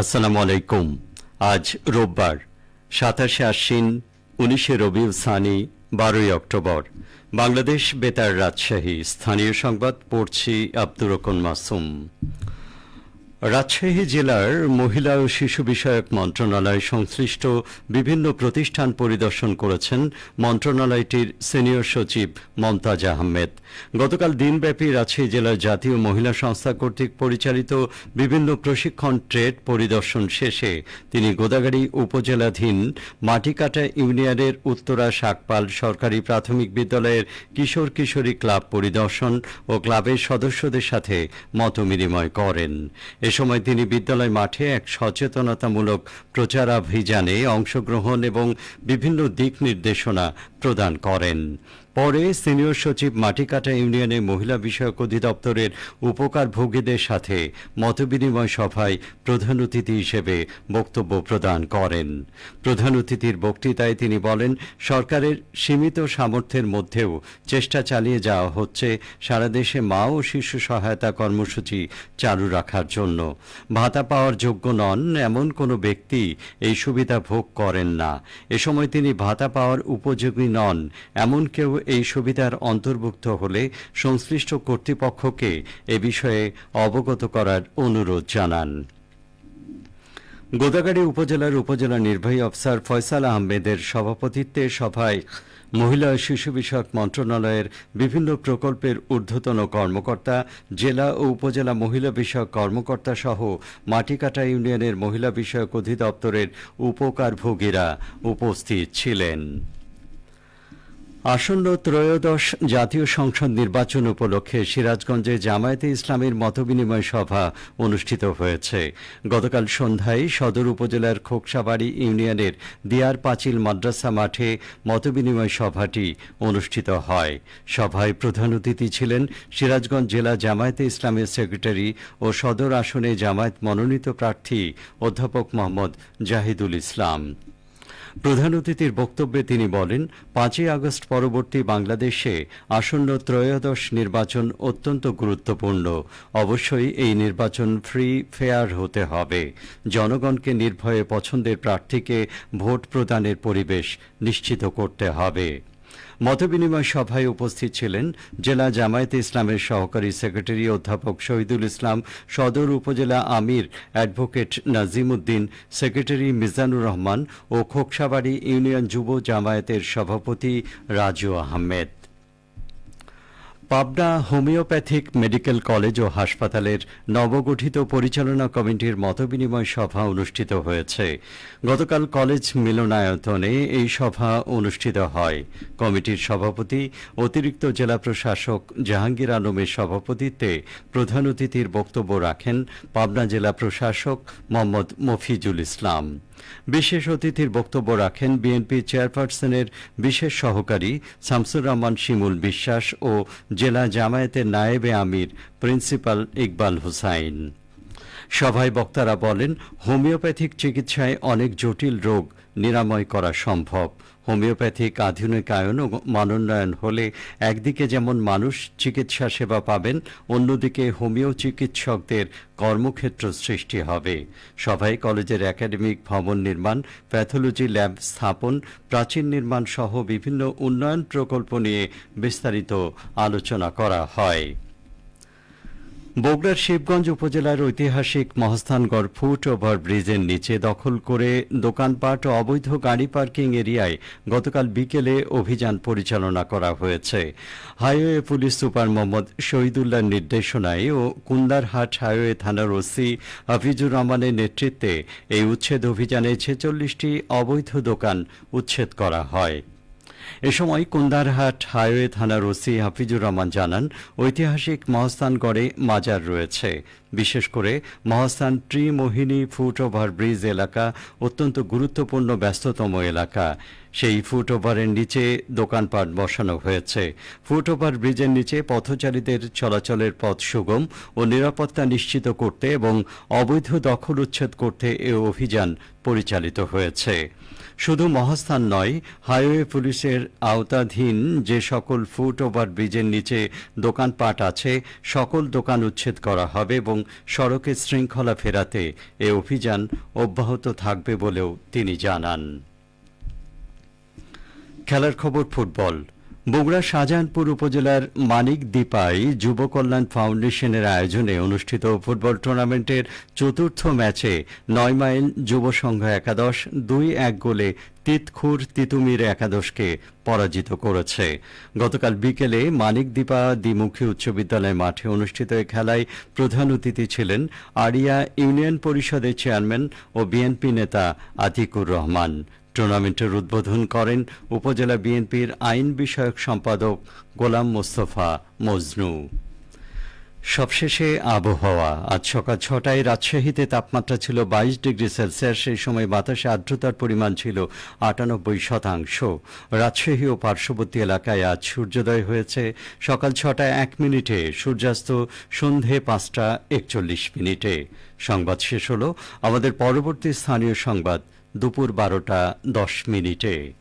আসসালামু আলাইকুম। আজ রোববার, সাতাশে আশ্বিন, উনিশে রবিউল সানি, বারোই অক্টোবর। বাংলাদেশ বেতার রাজশাহী। স্থানীয় সংবাদ পড়ছি আব্দুর রকন মাসুম। রাজশাহী জেলার মহিলা ও শিশু বিষয়ক মন্ত্রণালয় সংশ্লিষ্ট বিভিন্ন প্রতিষ্ঠান পরিদর্শন করেছেন মন্ত্রণালয়টির সিনিয়র সচিব মমতাজ আহমেদ। গতকাল দিনব্যাপী রাজশাহী জেলার জাতীয় মহিলা সংস্থা কর্তৃক পরিচালিত বিভিন্ন প্রশিক্ষণ ট্রেড পরিদর্শন শেষে তিনি গোদাগাড়ি উপজেলাধীন মাটিকাটা ইউনিয়নের উত্তরা শাকপাল সরকারি প্রাথমিক বিদ্যালয়ের কিশোর কিশোরী ক্লাব পরিদর্শন ও ক্লাবের সদস্যদের সাথে মতবিনিময় করেন। সময় তিনি বিদ্যালয় মাঠে এক সচেতনতামূলক প্রচারাভিযানে অংশগ্রহণ এবং বিভিন্ন দিক নির্দেশনা প্রদান করেন। পরে সিনিয়র সচিব মাটিকাটা ইউনিয়নে মহিলা বিষয়ক অধিদপ্তরের উপকারভোগীদের সাথে মতবিনিময় সভায় প্রধান অতিথি হিসেবে বক্তব্য প্রদান করেন। প্রধান অতিথির বক্তৃতায় তিনি বলেন, সরকারের সীমিত সামর্থ্যের মধ্যেও চেষ্টা চালিয়ে যাওয়া হচ্ছে সারা দেশে মা ও শিশু সহায়তা কর্মসূচি চালু রাখার জন্য। ভাতা পাওয়ার যোগ্য নন এমন কোনো ব্যক্তি এই সুবিধা ভোগ করেন না। এ সময় তিনি ভাতা পাওয়ার উপযোগী নন, এমন কেউ এই সুবিধার অন্তর্ভুক্ত হলে সংশ্লিষ্ট কর্তৃপক্ষকে এ বিষয়ে অবগত করার অনুরোধ জানান। গোদাগাড়ি উপজেলার উপজেলা নির্বাহী অফিসার ফয়সাল আহমেদের সভাপতিত্বে সভায় মহিলা ও শিশু বিষয়ক মন্ত্রণালয়ের বিভিন্ন প্রকল্পের ঊর্ধ্বতন কর্মকর্তা, জেলা ও উপজেলা মহিলা বিষয়ক কর্মকর্তা সহ মাটিকাটা ইউনিয়নের মহিলা বিষয়ক অধিদপ্তরের উপকারভোগীরা উপস্থিত ছিলেন। আসন্ন ত্রয়োদশ জাতীয় সংসদ নির্বাচন উপলক্ষে সিরাজগঞ্জে জামায়াতে ইসলামের মতবিনিময় সভা অনুষ্ঠিত হয়েছে। গতকাল সন্ধ্যায় সদর উপজেলার খোকসাবাড়ি ইউনিয়নের দিয়ার পাঁচিল মাদ্রাসা মাঠে মতবিনিময় সভাটি অনুষ্ঠিত হয়। সভায় প্রধান অতিথি ছিলেন সিরাজগঞ্জ জেলা জামায়াতে ইসলামের সেক্রেটারি ও সদর আসনে জামায়াত মনোনীত প্রার্থী অধ্যাপক মোহাম্মদ জাহিদুল ইসলাম। প্রধান অতিথির বক্তব্যে তিনি বলেন, পাঁচই আগস্ট পরবর্তী বাংলাদেশে আসন্ন ত্রয়োদশ নির্বাচন অত্যন্ত গুরুত্বপূর্ণ। অবশ্যই এই নির্বাচন ফ্রি, ফেয়ার হতে হবে। জনগণকে নির্ভয়ে পছন্দের প্রার্থীকে ভোট প্রদানের পরিবেশ নিশ্চিত করতে হবে। মতবিনিময় সভায় উপস্থিত ছিলেন জেলা জামায়াতে ইসলামের সহকারী সেক্রেটারি অধ্যাপক শহীদুল ইসলাম, সদর উপজেলা আমির অ্যাডভোকেট নাজিম উদ্দিন সেক্রেটারি মিজানুর রহমান ও খোকসাবাড়ি ইউনিয়ন যুব জামায়াতের সভাপতি Raju Ahmed. Pabna homeopathic medical college ও হাসপাতালের নবগঠিত পরিচালনা কমিটির মতবিনিময় সভা অনুষ্ঠিত হয়েছে। গতকাল কলেজ মিলনায়তনে এই সভা অনুষ্ঠিত হয়। কমিটির সভাপতি, অতিরিক্ত জেলা প্রশাসক জাহাঙ্গীর আলমের সভাপতিত্বে প্রধান অতিথির বক্তব্য রাখেন পাবনা জেলা প্রশাসক মোহাম্মদ মফিজুল ইসলাম। বিশেষ অতিথির বক্তব্য রাখেন বিএনপি চেয়ারপারসনের বিশেষ সহকারী শামসুর রহমান শিমুল বিশ্বাস ও জেলা জামায়াতের নায়েবে আমির প্রিন্সিপাল ইকবাল হুসাইন। সভায় বক্তারা বলেন, হোমিওপ্যাথিক চিকিৎসায় অনেক জটিল রোগ নিরাময় করা সম্ভব। হোমিওপ্যাথিক আধুনিকায়ন ও মানোন্নয়ন হলে একদিকে যেমন মানুষ চিকিৎসা সেবা পাবেন, অন্যদিকে হোমিও চিকিৎসকদের কর্মক্ষেত্র সৃষ্টি হবে। সভায় কলেজের একাডেমিক ভবন নির্মাণ, প্যাথোলজি ল্যাব স্থাপন, প্রাচীন নির্মাণ সহ বিভিন্ন উন্নয়ন প্রকল্প নিয়ে বিস্তারিত আলোচনা করা হয়। বগুড়ার শিবগঞ্জ উপজেলার ঐতিহাসিক মহস্থানগড় ফুট ওভার ব্রিজের নিচে দখল করে দোকানপাট ও অবৈধ গাড়ি পার্কিং এরিয়ায় গতকাল বিকেলে অভিযান পরিচালনা করা হয়েছে। হাইওয়ে পুলিশ সুপার মোহাম্মদ শহীদুল্লাহর নির্দেশনায় ও কুন্দারহাট হাইওয়ে থানার ওসি হাফিজুর রহমানের নেতৃত্বে এই উচ্ছেদ অভিযানে ছেচল্লিশটি অবৈধ দোকান উচ্ছেদ করা হয়। এ সময় কুন্দারহাট হাইওয়ে থানার ওসি হাফিজুর রহমান জানান, ঐতিহাসিক মহস্থানগড়ে মাজার রয়েছে। বিশেষ করে Mahasthan Trimohini foot over bridge এলাকা অত্যন্ত গুরুত্বপূর্ণ ব্যস্ততম এলাকা। সেই ফুট ওভারের নিচে দোকানপাট বসানো হয়েছে। ফুট ওভার ব্রিজের নিচে পথচারীদের চলাচলের পথ সুগম ও নিরাপত্তা নিশ্চিত করতে এবং অবৈধ দখল উচ্ছেদ করতে এ অভিযান পরিচালিত হয়েছে। শুধু মহাস্থান নয়, হাইওয়ে পুলিশের আওতাধীন যে সকল ফুট ওভার ব্রিজের নিচে দোকানপাট আছে, সকল দোকান উচ্ছেদ করা হবে এবং সড়কে শৃঙ্খলা ফেরাতে এ অভিযান অব্যাহত থাকবে বলেও তিনি জানান। খেলার খবর ফুটবল। বগুড়া শাহজাহানপুর উপজেলার মানিক দীপাই যুব কল্যাণ ফাউন্ডেশনের আয়োজনে অনুষ্ঠিত ফুটবল টুর্নামেন্টের চতুর্থ ম্যাচে নয় মাইল যুব সংঘ একাদশ, দুই এক গোলে তিতখুর তিতুমির একাদশকে পরাজিত করেছে। গতকাল বিকেলে মানিক দীপা দ্বিমুখী উচ্চ বিদ্যালয় মাঠে অনুষ্ঠিত এই খেলায় প্রধান অতিথি ছিলেন আড়িয়া ইউনিয়ন পরিষদের চেয়ারম্যান ও বিএনপি নেতা আতিকুর রহমান। টুর্নামেন্টের উদ্বোধন করেন উপজেলা বিএনপির আইন বিষয়ক সম্পাদক গোলাম মোস্তফা মজনু। সবশেষে আবহাওয়া। আজ সকাল ছটায় রাজশাহীতে তাপমাত্রা ছিল বাইশ ডিগ্রি সেলসিয়াস, সেই সময় বাতাসে আর্দ্রতার পরিমাণ ছিল আটানব্বই শতাংশ। রাজশাহী ও পার্শ্ববর্তী এলাকায় আজ সূর্যোদয় হয়েছে। সকাল ছটায় এক মিনিটে, সূর্যাস্ত সন্ধে পাঁচটা একচল্লিশ মিনিটে। সংবাদ শেষ হলো। আমাদের পরবর্তী স্থানীয় সংবাদ দুপুর বারোটা দশ মিনিটে।